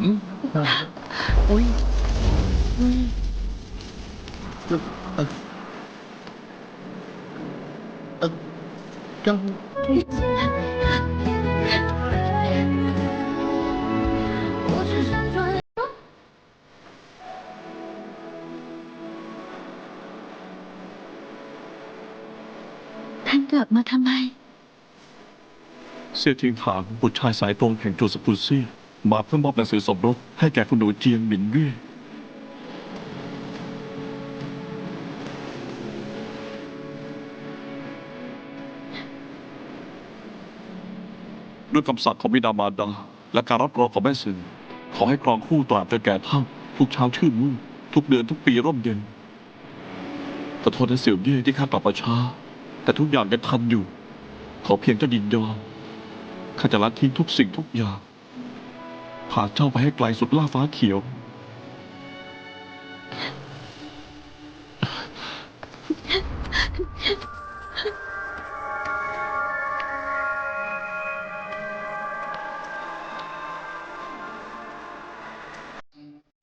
อืมอ่า อุ้ยอุ้ย เอ่อเอ่อเอ่อยัง 我是山川。ท่านกลับมาทำไม เสี่ยทิงถางบุตรชายสายตรงแห่งโจสปุเซีย มาเพื่อมอบหนังสือสมรสให้แก่คุณหนูเจียงหมินเย่ด้วยคำสั่งของบิดามารดา และการรับรองของแม่สื่อขอให้ครองคู่ตราบจนแก่เฒ่าทุกเช้าชื่นมื่นทุกเดือนทุกปีร่มเย็นขอโทษนะเสี่ยวเย่ที่ข้ากลับมาช้า แต่ทุกอย่างยังทันอยู่ ขอเพียงเจ้ายินยอมข้าจะละทิ้งทุกสิ่งทุกอย่าง พาเจ้าไปให้ไกลสุดล่าฟ้าเขียว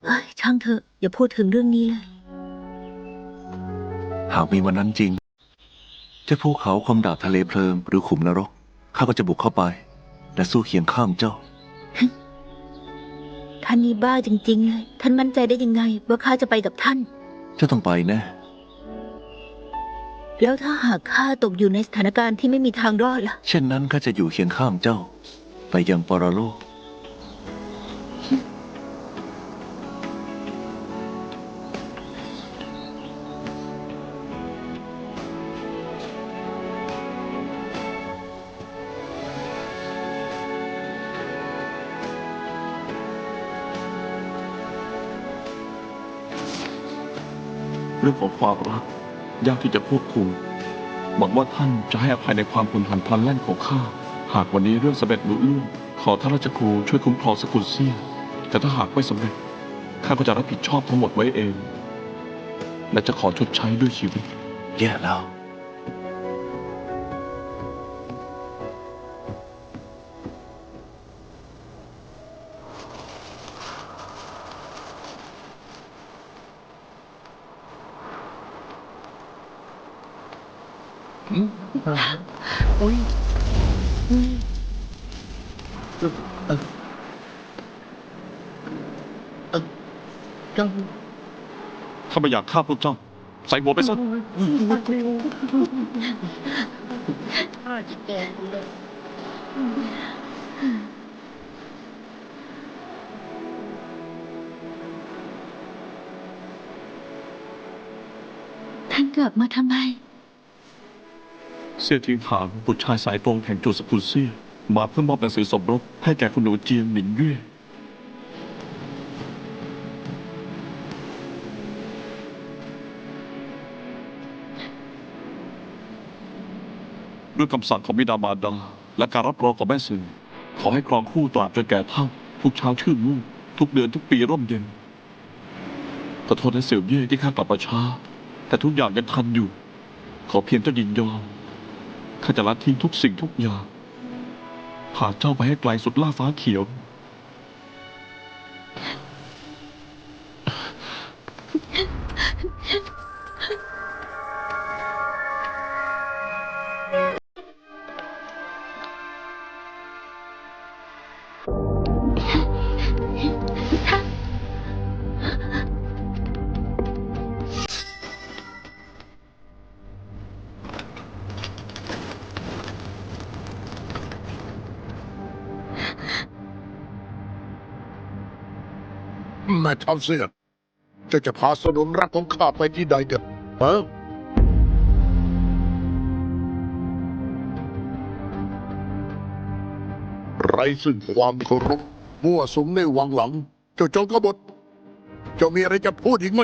เอ้ยช่างเถอะอย่าพูดถึงเรื่องนี้เลย หากมีวันนั้นจริง จะภูเขาคมดาบทะเลเพลิงหรือขุมนรก ข้าก็จะบุกเข้าไป และสู้เคียงข้างเจ้า ท่านนี่บ้าจริงๆเลยท่านมั่นใจได้ยังไง ว่าข้าจะไปกับท่าน เจ้าต้องไปแน่แล้วถ้าหากข้าตกอยู่ในสถานการณ์ที่ไม่มีทางรอดล่ะ เช่นนั้นข้าจะอยู่เคียงข้างเจ้า ไปยังปรโลก เรื่องของความรักยากที่จะควบคุมหวังว่าท่านจะให้อภัยในความผุนผันพลันแล่นของข้า หากวันนี้เรื่องสำเร็จลุล่วง ขอท่านราชครูช่วยคุ้มครองสกุลเซียแต่ถ้าหากไม่สำเร็จข้าก็จะรับผิดชอบทั้งหมดไว้เอง และจะขอชดใช้ด้วยชีวิต แย่แล้ว อุ้ยอุ้ยเอ่อเอ่อเอ่อยังถ้าไม่อยากฆ่าพวกเจ้าใส่หัวไปซะท่านกลับมาทำไม เสี่ยทิงถางบุตรชายสายตรงแห่งโจสปุเซียมาเพื่อมอบหนังสือสมรสให้แก่คุณหนูเจียงหมินเย่ด้วยคำสั่งของบิดามาดาและการรับรองของแม่สื่อ ขอให้ครองคู่ตราบจนแก่เฒ่า ทุกเช้าชื่นมื่นทุกเดือนทุกปีร่มเย็นขอโทษนะเสี่ยวเย่ที่ข้ากลับมาช้า แต่ทุกอย่างยังทันอยู่ ขอเพียงเจ้ายินยอม ข้าจะละทิ้งทุกสิ่งทุกอย่างพาเจ้าไปให้ไกลสุดล่าฟ้าเขียว แม่ทัพเสียเจะจะพาสนุนรักของข้าไปที่ใดเด้อฮะไรซึ่งความเคารพมั่วสุมในวังหลัง เจ้าจงกบฏเจ้ามีอะไรจะพูดอีกไหม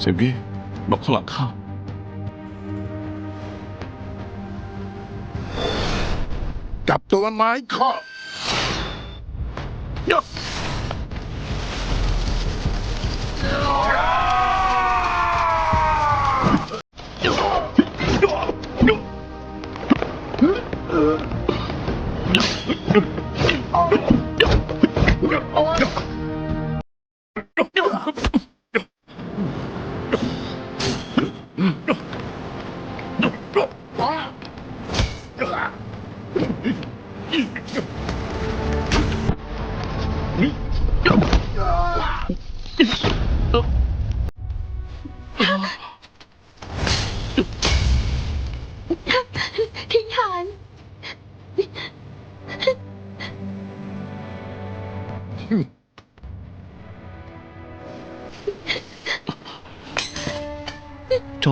เสี่ยวเย่บอกข้างหลังข้า จับตัวมันมาให้ข้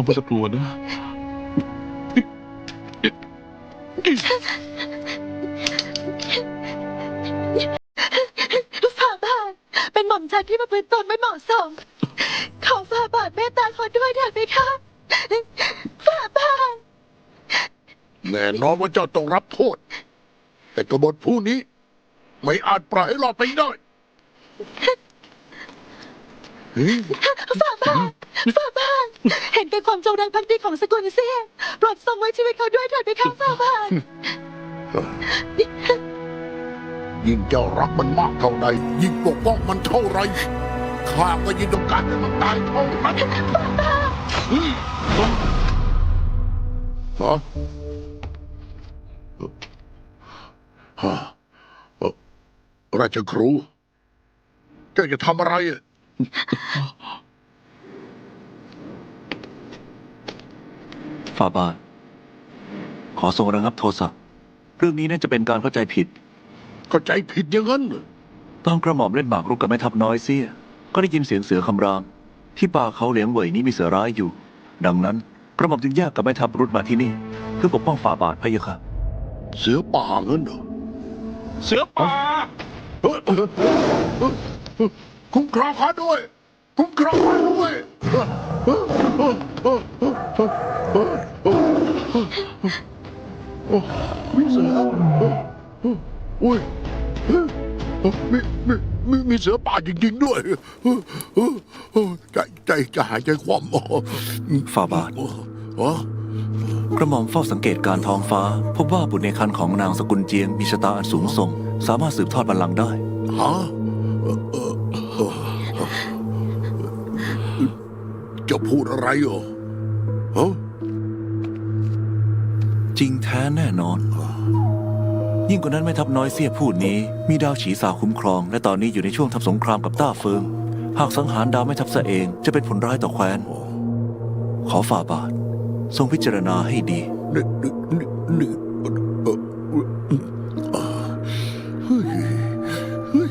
ไม่ต้องกลัวนะ ฝ่าบาทเป็นหม่อมฉันที่ประพฤติตนไม่เหมาะสม ขอฝ่าบาทเมตตาขอด้วยเถิดไหมคะฝ่าบาท แน่นอนว่าเจ้าต้องรับโทษ แต่กบฏผู้นี้ ไม่อาจปล่อยให้รอดไปได้เฮ้ยฝ่าบาท ฝ่าบาทเห็นแก่ความจงรักภักดีของสกุลเสียโปรดทรงไว้ชีวิตเขาด้วยเถิดไหมคะฝ่าบาทยิ่งเจ้ารักมันมากเท่าใด ยิ่งปกป้องมันเท่าไรข้าก็ยิ่งต้องการให้มันตายเท่านั้นเฮ้ยฮะฮะเอ่อราชครู เจ้าจะทำอะไรอะ ฝ่าบาท ขอทรงระงับโทสะเรื่องนี้น่าจะเป็นการเข้าใจผิด เข้าใจผิดอย่างนั้นเหรอตอนกระหม่อมเล่นหมากรุกกับแม่ทัพน้อยเสีย ก็ได้ยินเสียงเสือคำราม ที่ป่าเขาเหลียงเหวยนี้มีเสือร้ายอยู่ ดังนั้นกระหม่อมจึงแยกกับแม่ทัพรุดมาที่นี่ เพื่อปกป้องฝ่าบาทพะยะค่ะ เสือป่าเงินเหรอเสือป่าเฮ้ยเฮ้ยเฮ้ยเฮ้ยเฮ้ยคุ้มครองข้าด้วย คุ้มครองข้าด้วย มีเสืออุ้ยมีมีมีมีเสือป่าจริงๆด้วยใจใจหายใจความอ๋อฝ่าบาทกระหม่อมเฝ้าสังเกตการท้องฟ้า พบว่าบุตรในคันของนางสกุลเจียงมีชะตาอันสูงส่ง สามารถสืบทอดบัลลังก์ได้ฮะ จะพูดอะไรเหรอฮะจริงแท้แน่นอน ยิ่งกว่านั้นแม่ทัพน้อยเสียพูดนี้ มีดาวฉีสาคุ้มครอง และตอนนี้อยู่ในช่วงทับสงครามกับต้าเฟิง หากสังหารดาวแม่ทัพเสเอง จะเป็นผลร้ายต่อแคว้น ขอฝ่าบาท ทรงพิจารณาให้ดีนี่นี่นี่นี่เอ่อเอ่อเฮ้ยเฮ้ย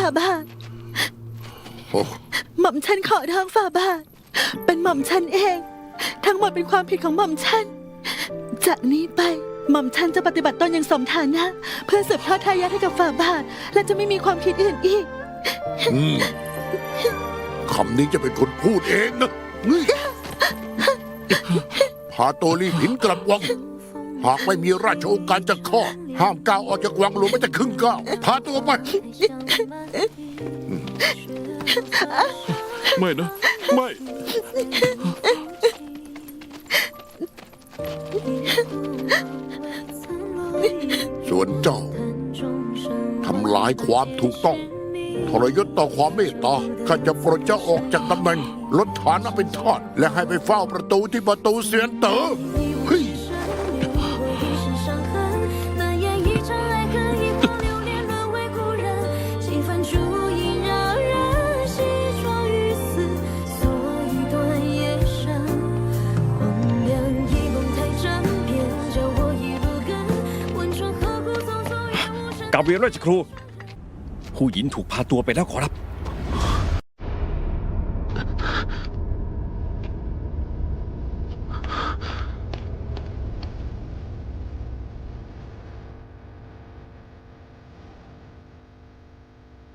ฝ่าบาท โอ้หม่อมฉันขอทางฝ่าบาท เป็นหม่อมฉันเอง ทั้งหมดเป็นความผิดของหม่อมฉัน จากนี้ไปหม่อมฉันจะปฏิบัติตนอย่างสมฐานะ เพื่อสืบทอดทายาทให้กับฝ่าบาท และจะไม่มีความคิดอื่นอีก อืมคำนี้จะเป็นคนพูดเองนะเฮ้ยพาโตลีผินกลับวัง หากไม่มีราชโองการจะข้อ ห้ามก้าวออกจากวังหลวงไม่จะครึ่งก้าวพาตัวไปไม่นะ ไม่ ส่วนเจ้าทำลายความถูกต้อง ทรยศต่อความเมตตาข้าจะปลดเจ้าออกจากตำแหน่งลดฐานะเป็นทอด และให้ไปเฝ้าประตูที่ประตูเสียนเต๋อ เวียนราชครู ผู้หญิงถูกพาตัวไปแล้วขอรับ